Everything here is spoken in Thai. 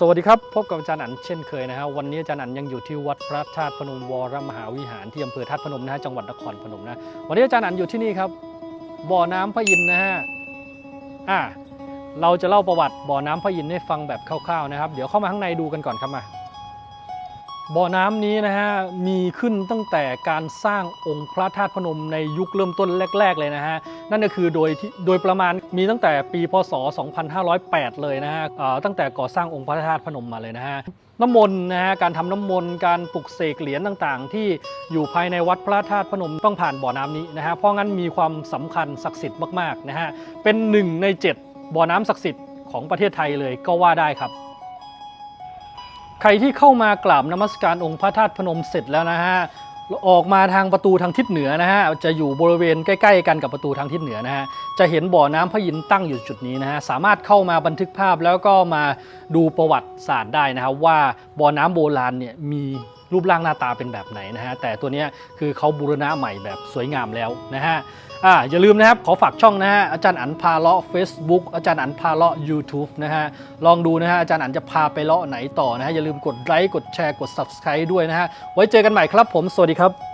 สวัสดีครับ พบกับอาจารย์อันเช่นเคยนะฮะวันนี้อาจารย์อันยังอยู่ที่วัดพระธาตุพนมวรมหาวิหารที่อำเภอธาตุพนมนะฮะจังหวัดนครพนมนะวันนี้อาจารย์อันอยู่ที่นี่ครับ บ่อน้ำพระอินทร์นะฮะอ่าเราจะเล่าประวัติบ่อน้ำพระอินทร์ให้ฟังแบบคร่าวๆนะครับ เดี๋ยวเข้ามาข้างในดูกันก่อนครับมา บ่อน้ำนี้นะฮะมีขึ้นตั้งแต่การสร้างองค์พระธาตุพนมในยุคเริ่มต้นแรก ๆ เลยนะฮะนั่นก็คือโดยที่โดยประมาณมีตั้งแต่ปีพศ 2508 เลยนะฮะตั้งแต่ก่อสร้างองค์พระธาตุพนมมาเลยนะฮะน้ำมนต์นะฮะการทำน้ำมนต์การปลุกเสกเหรียญต่างๆ ที่อยู่ภายในวัดพระธาตุพนมต้องผ่านบ่อน้ำนี้นะฮะเพราะงั้นมีความสำคัญศักดิ์สิทธิ์มากๆนะฮะเป็นหนึ่งในเจ็ดบ่อน้ำศักดิ์สิทธิ์ของประเทศไทยเลยก็ว่าได้ครับ ใครที่เข้ามากราบนมัสการองค์พระธาตุพนมเสร็จแล้วนะฮะออกมาทางประตูทางทิศเหนือนะฮะจะอยู่บริเวณใกล้ ๆ กันกับประตูทางทิศเหนือนะฮะจะเห็นบ่อน้ำพระยินตั้งอยู่จุดนี้นะฮะสามารถเข้ามาบันทึกภาพแล้วก็มาดูประวัติศาสตร์ได้นะครับว่าบ่อน้ำโบราณเนี่ยมี รูปร่างหน้าตาเป็นแบบไหนนะฮะแต่ตัวนี้คือเขาบูรณะใหม่แบบสวยงามแล้วนะฮะอ่าอย่าลืมนะครับขอฝากช่องนะฮะอาจารย์อันพาเลาะ Facebook อาจารย์อันพาเลาะ YouTube นะฮะลองดูนะฮะอาจารย์อันจะพาไปเลาะไหนต่อนะฮะอย่าลืมกดไลค์กดแชร์กด Subscribe ด้วยนะฮะไว้เจอกันใหม่ครับผม สวัสดีครับ